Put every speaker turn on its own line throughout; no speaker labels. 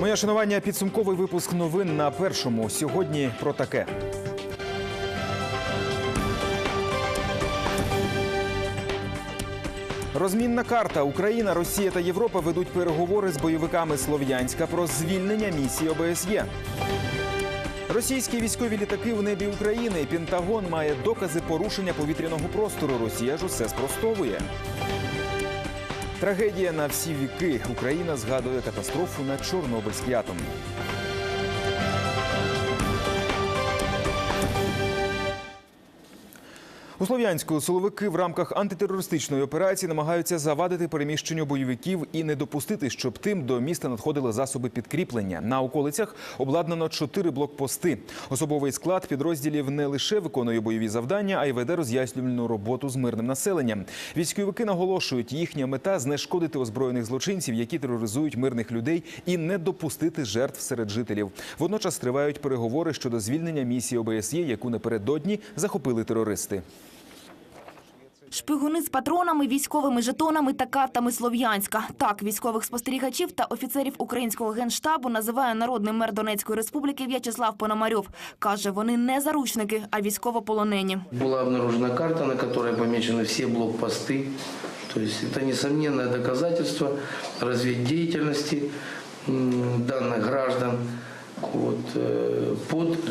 Моє шанування підсумковий випуск новин на першому. Сьогодні про таке. Розмінна карта Україна, Росія та Європа ведуть переговори з бойовиками Слов'янська про звільнення місії ОБСЄ. Російські військові літаки в небі України. Пентагон має докази порушення повітряного простору. Росія ж усе спростовує. Трагедія на всі віки. Україна згадує катастрофу на Чорнобильській атомній. У Слов'янську силовики в рамках антитерористичної операції намагаються завадити переміщенню бойовиків і не допустити, щоб тим до міста надходили засоби підкріплення. На околицях обладнано чотири блокпости. Особовий склад підрозділів не лише виконує бойові завдання, а й веде роз'яснювальну роботу з мирним населенням. Військовики наголошують, їхня мета знешкодити озброєних злочинців, які тероризують мирних людей, і не допустити жертв серед жителів. Водночас тривають переговори щодо звільнення місії ОБСЄ, яку напередодні захопили терористи.
Шпигуни з патронами, військовими жетонами та картами Слов'янська. Так, військових спостерігачів та офіцерів українського генштабу називає народний мер Донецької республіки В'ячеслав Пономарьов. Каже, вони не заручники, а військовополонені.
Была обнаружена карта, на которой помечены все блокпосты. То есть это несомненное доказательство разведдеятельности м, данных граждан вот, э, под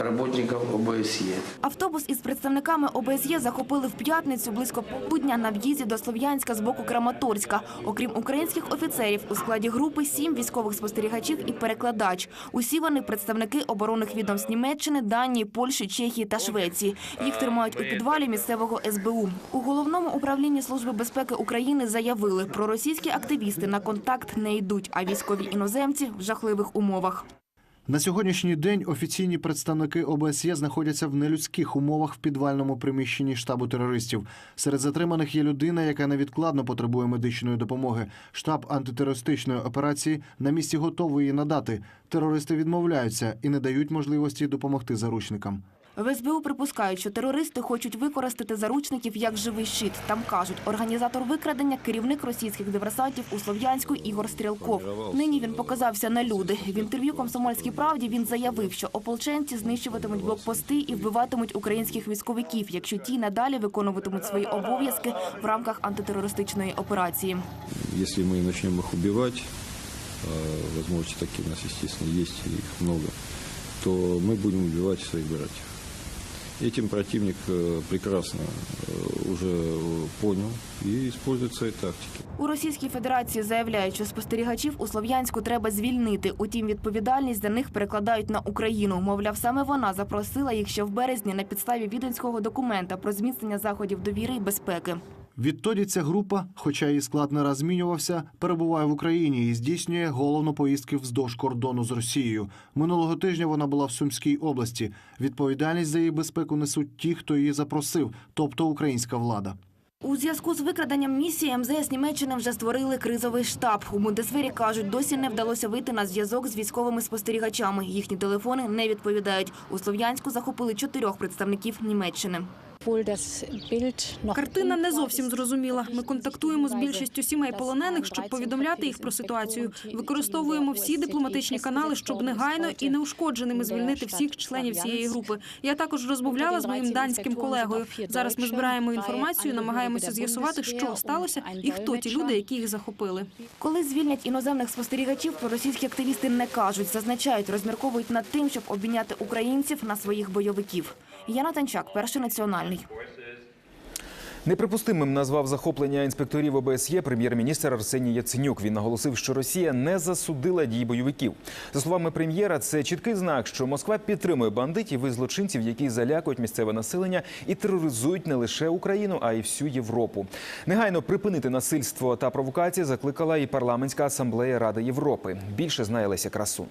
работников ОБСЕ.
Автобус із представниками ОБСЄ захопили в п'ятницю близько полудня на в'їзді до Слов'янська з боку Краматорська. Окрім українських офіцерів, у складі групи сім військових спостерігачів і перекладач. Усі вони представники оборонних відомств Німеччини, Данії, Польщі, Чехії та Швеції. Їх тримають у підвалі місцевого СБУ. У головному управлінні Служби безпеки України заявили, про російські активісти на контакт не йдуть, а військові іноземці в жахливих умовах.
На сьогоднішній день офіційні представники ОБСЄ знаходяться в нелюдських умовах в підвальному приміщенні штабу терористів. Серед затриманих є людина, яка невідкладно потребує медичної допомоги. Штаб антитерористичної операції на місці готовий її надати. Терористи відмовляються і не дають можливості допомогти заручникам.
В СБУ припускають, що терористи хочуть використати заручників як живий щит. Там кажуть, організатор викрадення керівник російських диверсантів у Слов'янську Ігор Стрілков. Нині він показався на люди. В інтерв'ю комсомольській правді він заявив, що ополченці знищуватимуть блокпости і вбиватимуть українських військовиків, якщо ті надалі виконуватимуть свої обов'язки в рамках антитерористичної операції.
Мы начнем их убивать, а возможности такие у нас, естественно, есть, их много, то мы будем убивать своих братьев. Этим противник э, прекрасно э, уже э, понял и использует свои тактики.
У Російській Федерації заявляють, що спостерігачів у Слов'янську треба звільнити. Утім, відповідальність за них перекладають на Україну. Мовляв, саме вона запросила їх ще в березні на підставі віденського документа про зміцнення заходів довіри і безпеки.
Відтоді ця група, хоча її склад не раз змінювався, перебуває в Україні і здійснює головно поїздки вздовж кордону з Росією. Минулого тижня вона була в Сумській області. Відповідальність за її безпеку несуть ті, хто її запросив, тобто українська влада.
У зв'язку з викраденням місії МЗС Німеччини вже створили кризовий штаб. У Бундесвері кажуть, досі не вдалося вийти на зв'язок з військовими спостерігачами. Їхні телефони не відповідають. У Слов'янську захопили чотирьох представників Німеччини.
Картина не зовсім зрозуміла. Ми контактуємо з більшістю сімей полонених, щоб повідомляти їх про ситуацію. Використовуємо всі дипломатичні канали, щоб негайно і неушкодженими звільнити всіх членів цієї групи. Я також розмовляла з моїм данським колегою. Зараз ми збираємо інформацію, намагаємося з'ясувати, що сталося і хто ті люди, які їх захопили.
Коли звільнять іноземних спостерігачів, проросійські активісти не кажуть, зазначають, розмірковують над тим, щоб обміняти українців на своїх бойовиків. Яна Танчак, перший національний.
Неприпустимим назвав захоплення інспекторів ОБСЄ прем'єр-міністр Арсеній Яценюк. Він наголосив, що Росія не засудила дії бойовиків. За словами прем'єра, це чіткий знак, що Москва підтримує бандитів і злочинців, які залякують місцеве населення і тероризують не лише Україну, а й всю Європу. Негайно припинити насильство та провокації закликала і парламентська асамблея Ради Європи. Більше знає Леся Красун.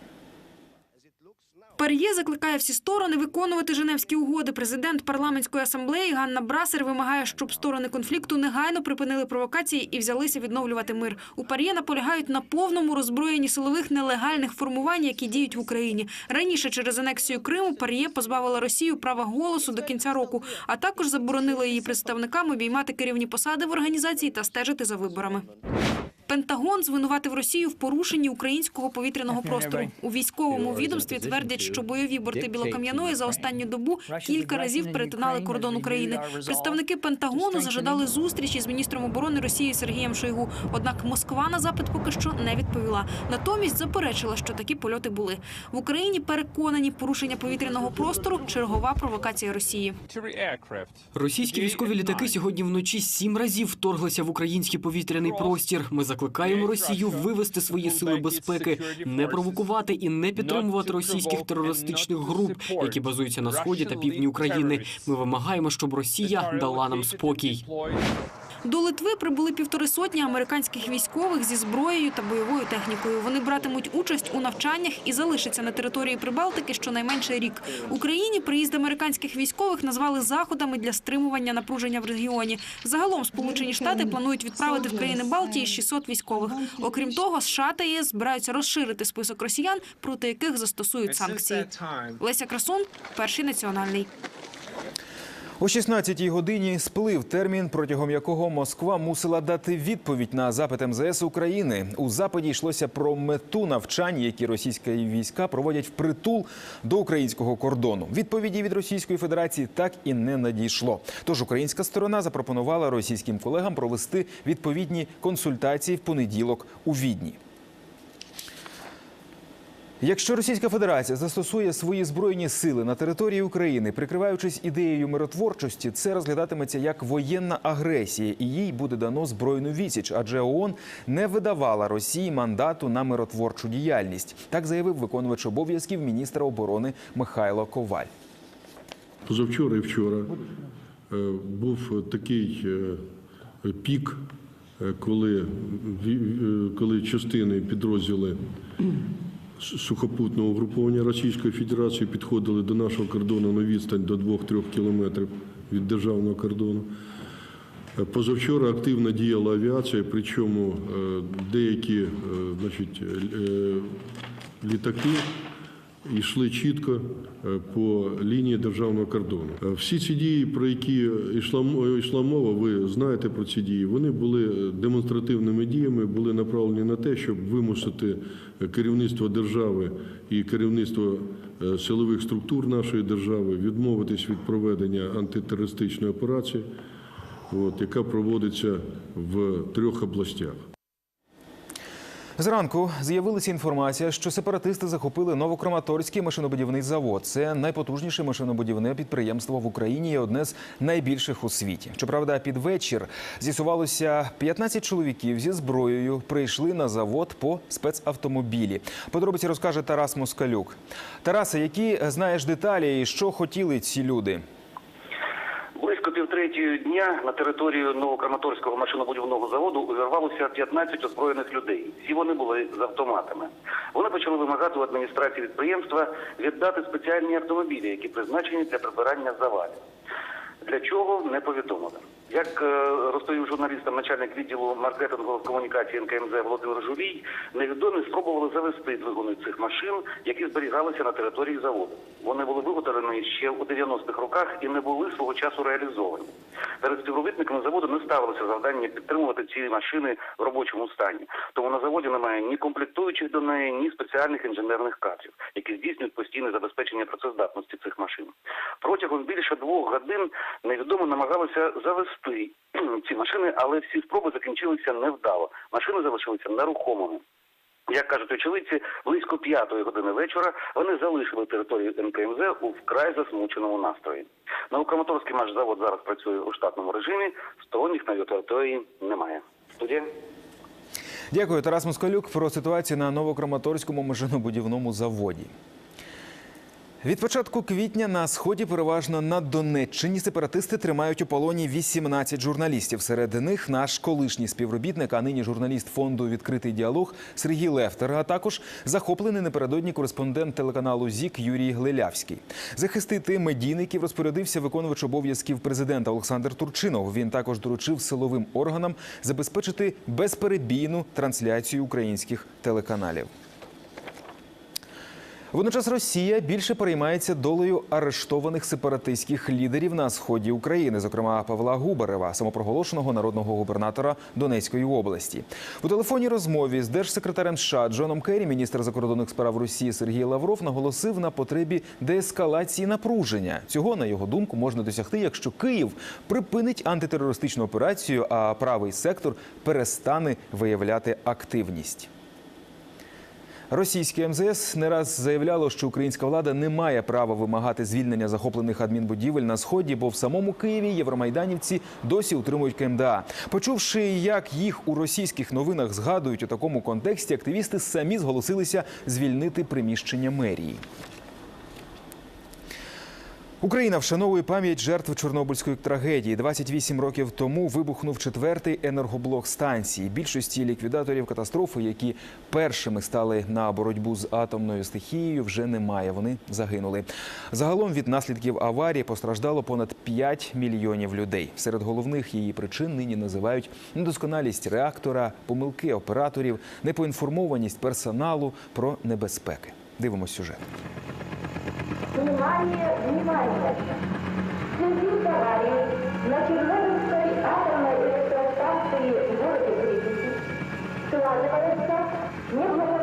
Пер'є закликає всі сторони виконувати Женевські угоди. Президент парламентської асамблеї Ганна Брасер вимагає, щоб сторони конфлікту негайно припинили провокації і взялися відновлювати мир. У Пар'є наполягають на повному роззброєнні силових нелегальних формувань, які діють в Україні. Раніше через анексію Криму Пар'є позбавила Росію права голосу до кінця року, а також заборонила її представникам обіймати керівні посади в організації та стежити за виборами. Пентагон звинуватив Росію в порушенні українського повітряного простору. У військовому відомстві твердять, що бойові борти Білокам'яної за останню добу кілька разів перетинали кордон України. Представники Пентагону зажадали зустрічі з міністром оборони Росії Сергієм Шойгу. Однак Москва на запит поки що не відповіла. Натомість заперечила, що такі польоти були в Україні. Переконані порушення повітряного простору чергова провокація Росії.
Російські військові літаки сьогодні вночі сім разів вторглися в український повітряний простір. Ми закликаємо Росію вивести свої сили безпеки, не провокувати і не підтримувати російських терористичних груп, які базуються на сході та півдні України. Ми вимагаємо, щоб Росія дала нам спокій.
До Литви прибули півтори сотні американських військових зі зброєю та бойовою технікою. Вони братимуть участь у навчаннях і залишаться на території Прибалтики щонайменше рік. Україні приїзд американських військових назвали заходами для стримування напруження в регіоні. Загалом Сполучені Штати планують відправити в країни Балтії 600 військових. Окрім того, США та ЄС збираються розширити список росіян, проти яких застосують санкції. Леся Красун, перший національний.
О 16-й годині сплив термін, протягом якого Москва мусила дати відповідь на запит МЗС України. У запиті йшлося про мету навчань, які російські війська проводять впритул до українського кордону. Відповіді від Російської Федерації так і не надійшло. Тож українська сторона запропонувала російським колегам провести відповідні консультації в понеділок у Відні. Якщо Російська Федерація застосує свої збройні сили на території України, прикриваючись ідеєю миротворчості, це розглядатиметься як воєнна агресія, і їй буде дано збройну відсіч, адже ООН не видавала Росії мандату на миротворчу діяльність. Так заявив виконувач обов'язків міністра оборони Михайло Коваль.
Позавчора і вчора е, був такий е, пік, е, коли, коли частини підрозділи сухопутного угруповання Російської Федерації підходили до нашого кордону на відстань до 2-3 кілометрів від державного кордону. Е, Позавчора активно діяла авіація, причому е, деякі е, значить, літаки йшли чітко е, по лінії державного кордону. Е, Всі ці дії, про які йшла йшла мова, ви знаєте про ці дії. Вони були демонстративними діями, були направлені на те, щоб вимусити керівництво держави і керівництво е, силових структур нашої держави відмовитись від проведення антитерористичної операції, от, яка проводиться в трьох областях.
Зранку з'явилася інформація, що сепаратисти захопили Новокраматорський машинобудівний завод. Це найпотужніше машинобудівне підприємство в Україні і одне з найбільших у світі. Щоправда, під вечір з'ясувалося 15 чоловіків зі зброєю прийшли на завод по спецавтомобілі. Подробиці розкаже Тарас Москалюк. Тарасе, які знаєш деталі і що хотіли ці люди?
Близько півтретьої дня на територію Новокраматорського машинобудівного заводу увірвалося 15 озброєних людей. Всі вони були з автоматами. Вони почали вимагати у адміністрації підприємства віддати спеціальні автомобілі, які призначені для прибирання завалів. Для чого не повідомили. Як е, розповів журналістам начальник відділу маркетингових комунікацій НКМЗ Володимир Жулій, невідомі спробували завести двигуни цих машин, які зберігалися на території заводу. Вони були виготовлені ще у 90-х роках і не були свого часу реалізовані. Перед співробітниками заводу не ставилося завдання підтримувати ці машини в робочому стані. Тому на заводі немає ні комплектуючих до неї, ні спеціальних інженерних кадрів, які здійснюють постійне забезпечення працездатності цих машин. Протягом більше двох годин невідомо намагалися завести ці машини, але всі спроби закінчилися невдало. Машини залишилися нерухомими. Як кажуть очевидці, близько п'ятої години вечора вони залишили територію НКМЗ у вкрай засмученому настрої. Наукоматорський наш зараз працює у штатному режимі, сторонніх на його території немає. Студія.
Дякую, Тарас Москалюк про ситуацію на Новокраматорському машинобудівному заводі. Від початку квітня на сході, переважно на Донеччині, сепаратисти тримають у полоні 18 журналістів. Серед них наш колишній співробітник, а нині журналіст фонду Відкритий діалог Сергій Лефтер, а також захоплений напередодні кореспондент телеканалу ЗІК Юрій Глилявський. Захистити медійників розпорядився виконувач обов'язків президента Олександр Турчинов. Він також доручив силовим органам забезпечити безперебійну трансляцію українських телеканалів. Водночас Росія більше переймається долею арештованих сепаратистських лідерів на сході України, зокрема Павла Губарева, самопроголошеного народного губернатора Донецької області. У телефонній розмові з держсекретарем США Джоном Керрі міністр закордонних справ Росії Сергій Лавров наголосив на потребі деескалації напруження. Цього на його думку можна досягти, якщо Київ припинить антитерористичну операцію, а правий сектор перестане виявляти активність. Російське МЗС не раз заявляло, що українська влада не має права вимагати звільнення захоплених адмінбудівель на сході, бо в самому Києві євромайданівці досі утримують КМДА. Почувши, як їх у російських новинах згадують у такому контексті, активісти самі зголосилися звільнити приміщення мерії. Україна вшановує пам'ять жертв Чорнобильської трагедії. 28 років тому вибухнув четвертий енергоблок станції. Більшості ліквідаторів катастрофи, які першими стали на боротьбу з атомною стихією, вже немає. Вони загинули. Загалом від наслідків аварії постраждало понад 5 мільйонів людей. Серед головних її причин нині називають недосконалість реактора, помилки операторів, непоінформованість персоналу про небезпеки. Дивимось сюжет.
Внимание, внимание! Следит аварии на Чернобыльской атомной электростанции в городе Припяти. Складывается неблагоприятная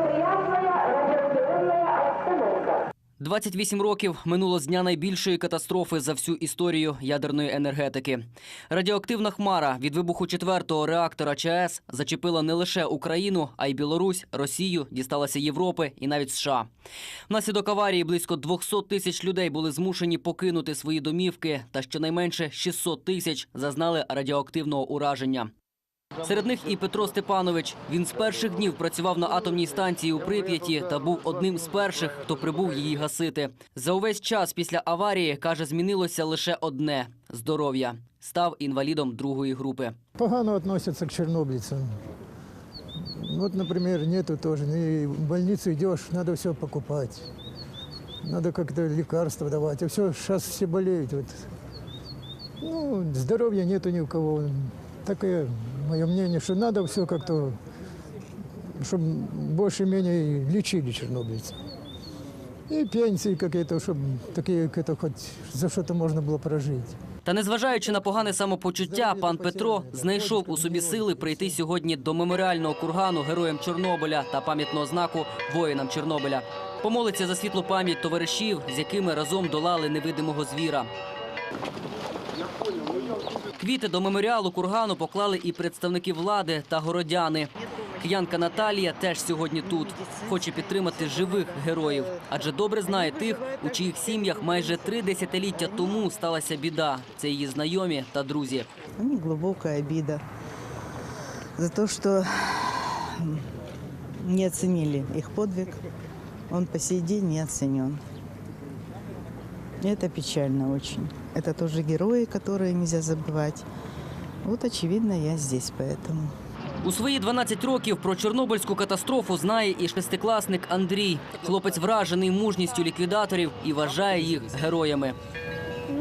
28 років минуло з дня найбільшої катастрофи за всю історію ядерної енергетики. Радіоактивна хмара від вибуху четвертого реактора ЧАЕС зачепила не лише Україну, а й Білорусь, Росію, дісталася Європи і навіть США. Внаслідок аварії близько 200 тисяч людей були змушені покинути свої домівки, та щонайменше 600 тисяч зазнали радіоактивного ураження. Серед них і Петро Степанович. Він з перших днів працював на атомній станції у Прип'яті та був одним з перших, хто прибув її гасити. За увесь час після аварії каже, змінилося лише одне здоров'я. Став інвалідом другої групи.
Погано относятся к чернобыльцам. Вот, например, нету тоже. И в больницу идешь, надо все покупать. Надо как-то лекарства все, сейчас все болеют. Вот. Ну, здоровья нету ни у кого. Такое мое мнение, что надо все как-то, чтобы больше-менее лечили чернобыльцев. И пенсии какие-то, чтобы такие, как-то хоть за что-то можно было прожить.
Та незважаючи на погане самопочуття, пан Петро знайшов у собі сили прийти сьогодні до меморіального кургану героям Чорнобиля та пам'ятного знаку воїнам Чорнобиля. Помолиться за світлу пам'ять товаришів, з якими разом долали невидимого звіра. Квіти до меморіалу кургану поклали і представники влади та городяни. Киянка Наталія теж сьогодні тут. Хоче підтримати живих героїв, адже добре знає тих, у чиїх сім'ях майже три десятиліття тому сталася біда. Це її знайомі та друзі.
Мне глубокая обида за то, что не оценили их подвиг. Он по сей день не оценен. И это печально очень. Это тоже герои, которые нельзя забывать. Вот, очевидно, я здесь поэтому.
У свої 12 років про Чорнобильську катастрофу знає і шестикласник Андрій. Хлопець вражений мужністю ліквідаторів і вважає їх героями.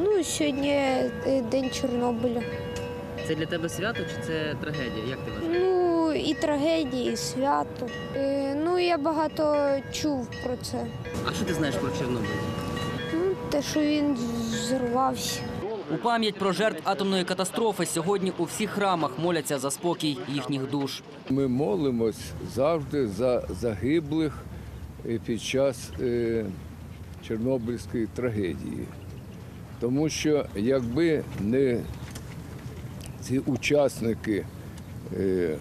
Ну, сьогодні е, день Чорнобиля.
Це для тебе свято чи це трагедія? Як ти вважаєш?
Ну, і трагедії, і свято. Е, Ну, я багато чув про це.
А що ти знаєш про Чорнобиль?
Те, що він взорвався.
У пам'ять про жертв атомної катастрофи сьогодні у всіх храмах моляться за спокій їхніх душ.
Ми молимось завжди за загиблих е, під час е, Чорнобильської трагедії. Тому що якби не ці учасники е,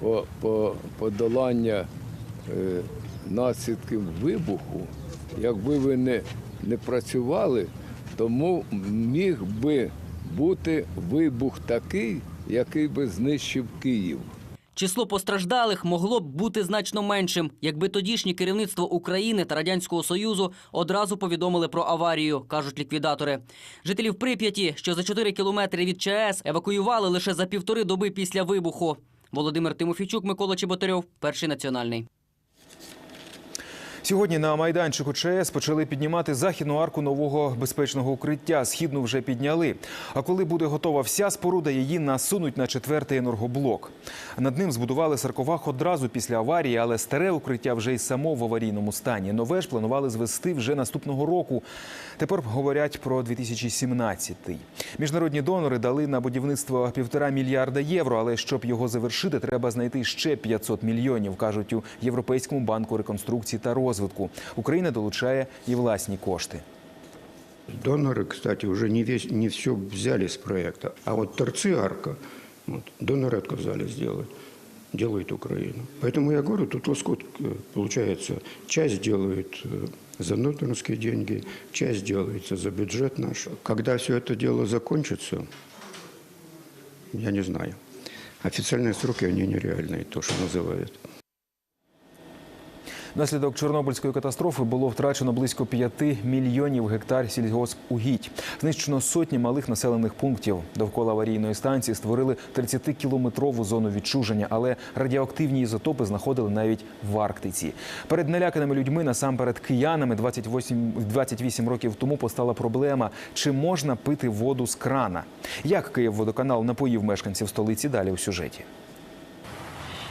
по, по подолання е, наслідків вибуху, якби ви не, не працювали, тому міг би бути вибух такий, який би знищив Київ.
Число постраждалих могло б бути значно меншим, якби тодішнє керівництво України та радянського союзу одразу повідомили про аварію, кажуть ліквідатори. Жителів Прип'яті, що за 4 кілометри від ЧАЕС, евакуювали лише за півтори доби після вибуху. Володимир Тимофійчук, Микола Чеботарьов, перший національний.
Сьогодні на майданчику ЧАЕС почали піднімати західну арку нового безпечного укриття. Східну вже підняли. А коли буде готова вся споруда, її насунуть на четвертий енергоблок. Над ним збудували сарковах одразу після аварії, але старе укриття вже й само в аварійному стані. Нове ж планували звести вже наступного року. Тепер говорять про 2017-й. Міжнародні донори дали на будівництво півтора мільярда євро, але щоб його завершити, треба знайти ще 500 мільйонів, кажуть у Європейському банку реконструкції та розвитку Україна долучає і власні кошти.
Доноры, кстати, уже не, весь, не все взяли с проекта. А вот торцы арка, вот, доноры отказали сделать. Делает Украина. Поэтому я говорю, тут лоскут э, получается. Часть делают э, за донорские деньги, часть делается за бюджет наш. Когда все это дело закончится, я не знаю. Официальные сроки, они нереальные, то, что называют.
Внаслідок Чорнобильської катастрофи було втрачено близько 5 мільйонів гектар сільгоспугідь. Знищено сотні малих населених пунктів. Довкола аварійної станції створили 30-кілометрову зону відчуження, але радіоактивні ізотопи знаходили навіть в Арктиці. Перед наляканими людьми, насамперед киянами, 28, 28 років тому постала проблема: чи можна пити воду з крана? Як Київводоканал напоїв мешканців столиці? Далі у сюжеті.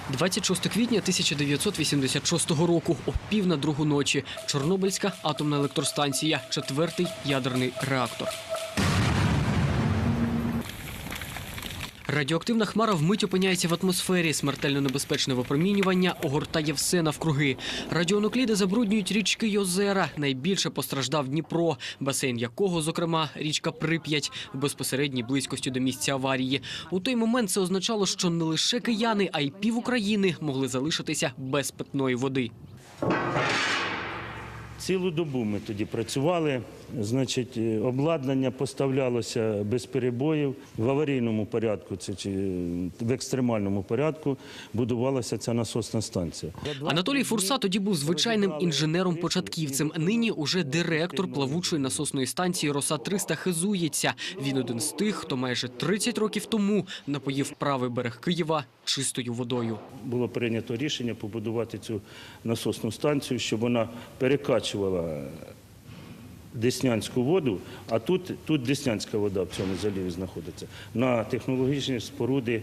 26 квітня 1986 року, о пів на другу ночі. Чорнобильська атомна електростанція, четвертий ядерний реактор. Радіоактивна хмара вмить опиняється в атмосфері. Смертельно небезпечне випромінювання огортає все навкруги. Радіонукліди забруднюють річки й озера. Найбільше постраждав Дніпро, басейн якого, зокрема, річка Прип'ять в безпосередній близькості до місця аварії. У той момент це означало, що не лише кияни, а й пів України могли залишитися без питної води.
Цілу добу ми тоді працювали. Значить, е, обладнання поставлялося без перебоїв. В аварійному порядку, це чи в екстремальному порядку будувалася ця насосна станція.
Анатолій Фурса тоді був звичайним інженером-початківцем. Нині уже директор плавучої насосної станції Роса 300 хизується. Він один з тих, хто майже 30 років тому напоїв правий берег Києва чистою водою.
Було прийнято рішення побудувати цю насосну станцію, щоб вона перекачувала Деснянську воду, а тут, Деснянська вода в цьому заліві знаходиться, на технологічні споруди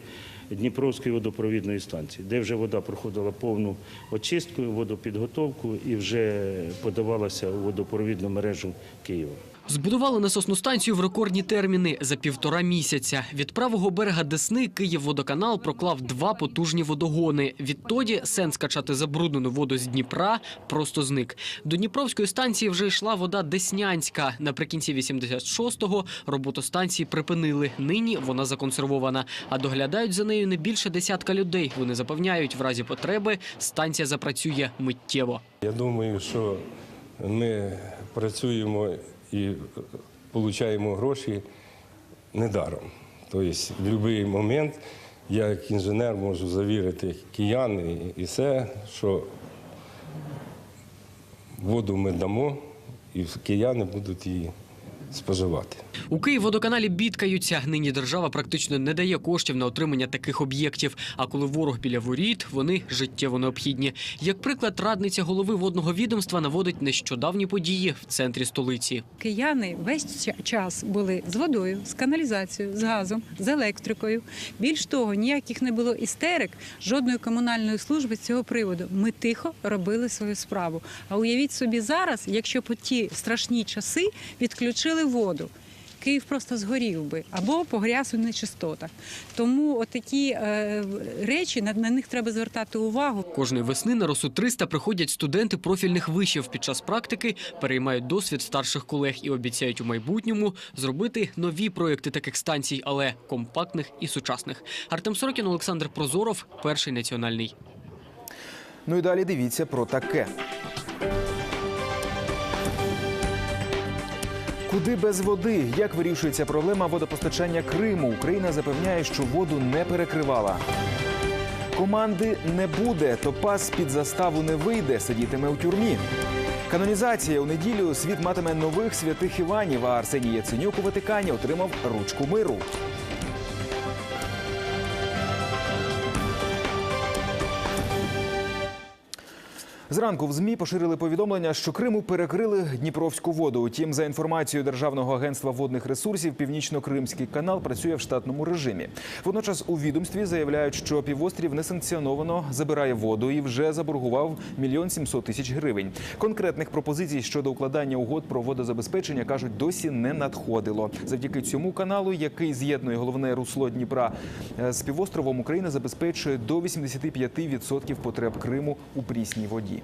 Дніпровської водопровідної станції, де вже вода проходила повну очистку, водопідготовку і вже подавалася у водопровідну мережу Києва.
Збудували насосну станцію в рекордні терміни за півтора місяця. Від правого берега Десни Київводоканал проклав два потужні водогони. Відтоді сенс качати забруднену воду з Дніпра просто зник. До Дніпровської станції вже йшла вода Деснянська. Наприкінці 86-го роботу станції припинили. Нині вона законсервована. А доглядають за нею не більше десятка людей. Вони запевняють, в разі потреби станція запрацює миттєво.
Я думаю, що ми працюємо і отримуємо гроші недаром. Тобто, в будь-який момент я як інженер можу завірити киян і- і все, що воду ми дамо, і кияни будуть її споживати.
У Київводоканалі бідкаються. Нині держава практично не дає коштів на отримання таких об'єктів. А коли ворог біля воріт, вони життєво необхідні. Як приклад, радниця голови водного відомства наводить нещодавні події в центрі столиці.
Кияни весь час були з водою, з каналізацією, з газом, з електрикою. Більш того, ніяких не було істерик, жодної комунальної служби з цього приводу. Ми тихо робили свою справу. А уявіть собі зараз, якщо по ті страшні часи відключили воду. Київ просто згорів би або погряз у нечистотах. Тому отакі е, речі на, на них треба звертати увагу.
Кожної весни на росу 300 приходять студенти профільних вишів. Під час практики переймають досвід старших колег і обіцяють у майбутньому зробити нові проекти таких станцій, але компактних і сучасних. Артем Сорокін, Олександр Прозоров, перший національний.
Ну і далі дивіться про таке. Куди без води? Як вирішується проблема водопостачання Криму? Україна запевняє, що воду не перекривала. Команди не буде, то пас під заставу не вийде, сидітиме у тюрмі. Канонізація у неділю світ матиме нових святих Іванів, а Арсеній Яценюк у Ватикані отримав ручку миру. Зранку в ЗМІ поширили повідомлення, що Криму перекрили Дніпровську воду. Утім, за інформацією Державного агентства водних ресурсів, північно-кримський канал працює в штатному режимі. Водночас у відомстві заявляють, що півострів несанкціоновано забирає воду і вже заборгував мільйон сімсот тисяч гривень. Конкретних пропозицій щодо укладання угод про водозабезпечення кажуть, досі не надходило. Завдяки цьому каналу, який з'єднує головне русло Дніпра е, з півостровом, Україна забезпечує до 85% потреб Криму у прісній воді.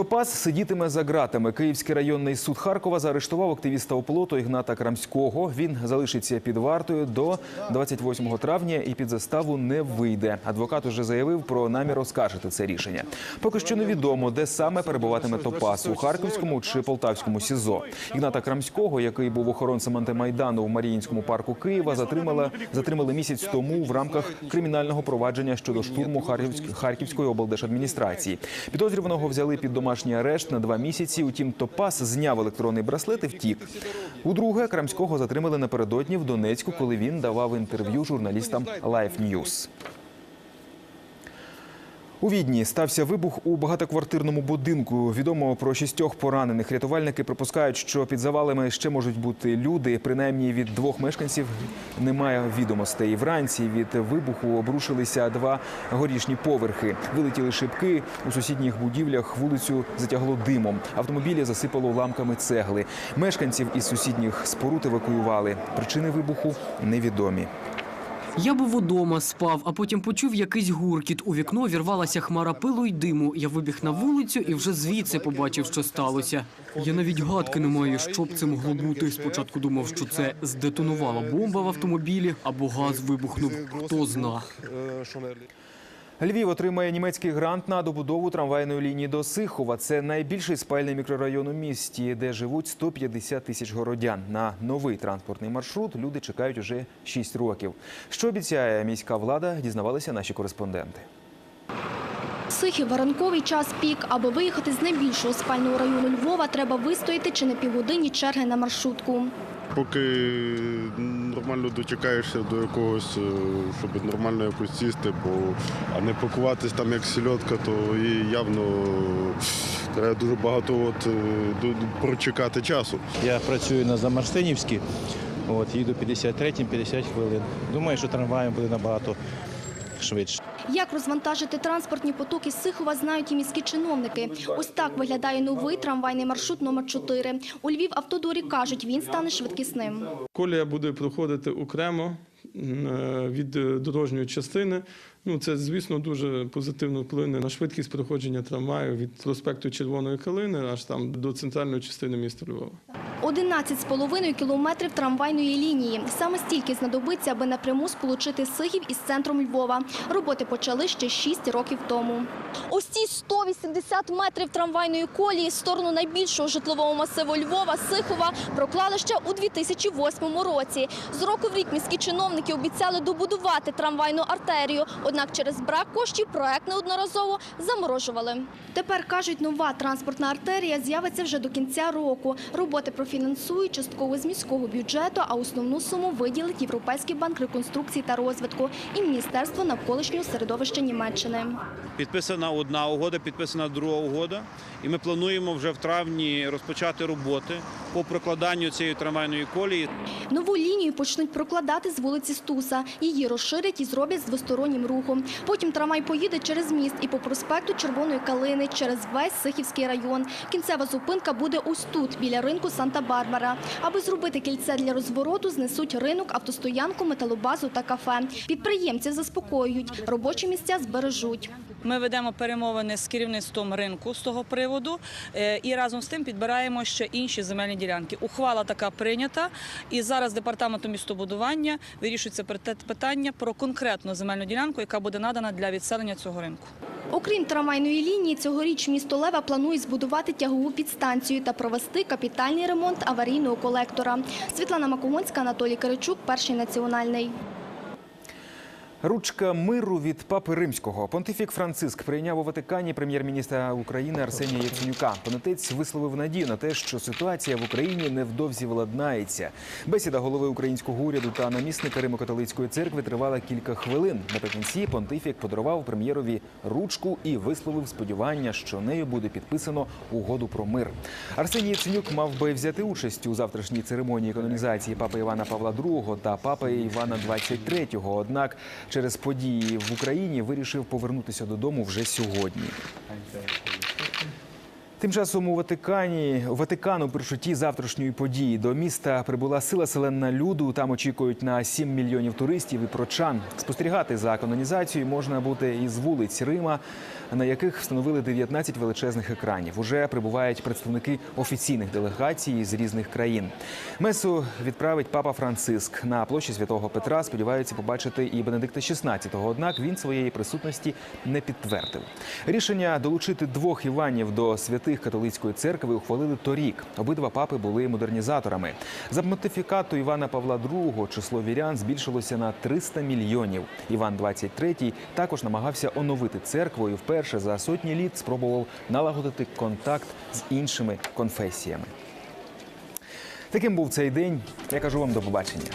Топас сидітиме за ґратами. Київський районний суд Харкова заарештував активіста оплоту Ігната Крамського. Він залишиться під вартою до 28 травня і під заставу не вийде. Адвокат уже заявив про намір оскаржити це рішення. Поки що невідомо, де саме перебуватиме Топас у Харківському чи Полтавському СІЗО. Ігната Крамського, який був охоронцем антимайдану в Маріїнському парку Києва, затримали затримали місяць тому в рамках кримінального провадження щодо штурму Харківськ- Харківської облдержадміністрації. Підозрюваного взяли під домашній арешт на два місяці. Утім, Топас зняв електронний браслет і втік. Удруге Крамського затримали напередодні в Донецьку, коли він давав інтерв'ю журналістам Life News. У Відні стався вибух у багатоквартирному будинку. Відомо про шістьох поранених. Рятувальники припускають, що під завалами ще можуть бути люди. Принаймні від двох мешканців немає відомостей. Вранці від вибуху обрушилися два горішні поверхи. Вилетіли шибки у сусідніх будівлях. Вулицю затягло димом. Автомобілі засипало уламками цегли. Мешканців із сусідніх споруд евакуювали. Причини вибуху невідомі.
Я був удома, спав, а потім почув якийсь гуркіт. У вікно вірвалася хмара пилу й диму. Я вибіг на вулицю і вже звідси побачив, що сталося. Я навіть гадки не маю, що б це могло бути. Спочатку думав, що це здетонувала бомба в автомобілі або газ вибухнув. Хто зна.
Львів отримає німецький грант на добудову трамвайної лінії до Сихова. Це найбільший спальний мікрорайон у місті, де живуть 150 тисяч городян. На новий транспортний маршрут люди чекають уже 6 років. Що обіцяє міська влада, дізнавалися наші кореспонденти.
Сихів ранковий час пік. Аби виїхати з найбільшого спального району Львова, треба вистояти чи не півгодинні черги на маршрутку.
Поки нормально дочекаєшся до якогось, е, щоб нормально якось сісти, бо а не пакуватись там як сільотка, то і явно треба дуже багато от, е, прочекати часу.
Я працюю на Замарстинівській, от, їду 53-50 хвилин. Думаю, що трамваєм буде набагато швидше.
Як розвантажити транспортні потоки з Сихова, знають і міські чиновники. Ось так виглядає новий трамвайний маршрут номер 4 У Львів автодорі кажуть, він стане швидкісним.
Колія буде проходити окремо е, від е, дорожньої частини. Ну, це, звісно, дуже позитивно вплине на швидкість проходження трамваю від проспекту Червоної Калини аж там до центральної частини міста Львова.
11,5 кілометрів трамвайної лінії. Саме стільки знадобиться, аби напряму сполучити Сихів із центром Львова. Роботи почали ще 6 років тому. Ось ці 180 метрів трамвайної колії в сторону найбільшого житлового масиву Львова, Сихова, проклали ще у 2008 році. З року в рік міські чиновники обіцяли добудувати трамвайну артерію, однак через брак коштів проект неодноразово заморожували. Тепер, кажуть, нова транспортна артерія з'явиться вже до кінця року. Роботи профінансують частково з міського бюджету, а основну суму виділить Європейський банк реконструкції та розвитку і Міністерство навколишнього середовища Німеччини.
Підписана одна угода, підписана друга угода, і ми плануємо вже в травні розпочати роботи по прокладанню цієї трамвайної колії.
Нову лінію почнуть прокладати з вулиці Стуса. Її розширять і зроблять з двостороннім рухом. Потім трамвай поїде через міст і по проспекту Червоної Калини через весь Сихівський район. Кінцева зупинка буде ось тут, біля ринку Санта-Барбара. Аби зробити кільце для розвороту, знесуть ринок, автостоянку, металобазу та кафе. Підприємців заспокоюють, робочі місця збережуть.
Ми ведемо перемовини з керівництвом ринку з того приводу е, і разом з тим підбираємо ще інші земельні ділянки. Ухвала така прийнята, і зараз департаментом містобудування вирішується питання про конкретну земельну ділянку, яка буде надана для відселення цього ринку.
Окрім трамвайної лінії, цьогоріч місто Лева планує збудувати тягову підстанцію та провести капітальний ремонт аварійного колектора. Світлана Макогонська, Анатолій Киричук, Перший національний.
Ручка миру від папи римського. Понтифік Франциск прийняв у Ватикані прем'єр-міністра України Арсенія Яценюка. Понетець висловив надію на те, що ситуація в Україні невдовзі владнається. Бесіда голови українського уряду та намісника Римо-католицької церкви тривала кілька хвилин. Наприкінці понтифік подарував прем'єрові ручку і висловив сподівання, що нею буде підписано угоду про мир. Арсеній Яценюк мав би взяти участь у завтрашній церемонії канонізації папи Івана Павла II та папи Івана XXIII. Однак через події в Україні вирішив повернутися додому вже сьогодні. Тим часом у Ватикані у Ватикану при чутті завтрашньої події до міста прибула сила селена люду. Там очікують на 7 мільйонів туристів і прочан. Спостерігати за канонізацією можна буде із вулиць Рима, на яких встановили 19 величезних екранів. Уже прибувають представники офіційних делегацій з різних країн. Месу відправить папа Франциск на площі Святого Петра. Сподіваються побачити і Бенедикта XVI, Однак він своєї присутності не підтвердив. Рішення долучити двох Іванів до святих католицької церкви ухвалили торік. Обидва папи були модернізаторами. За понтифікату Івана Павла II число вірян збільшилося на 300 мільйонів. Іван XXIII також намагався оновити церкву і вперше за сотні літ спробував налагодити контакт з іншими конфесіями. Таким був цей день. Я кажу вам до побачення.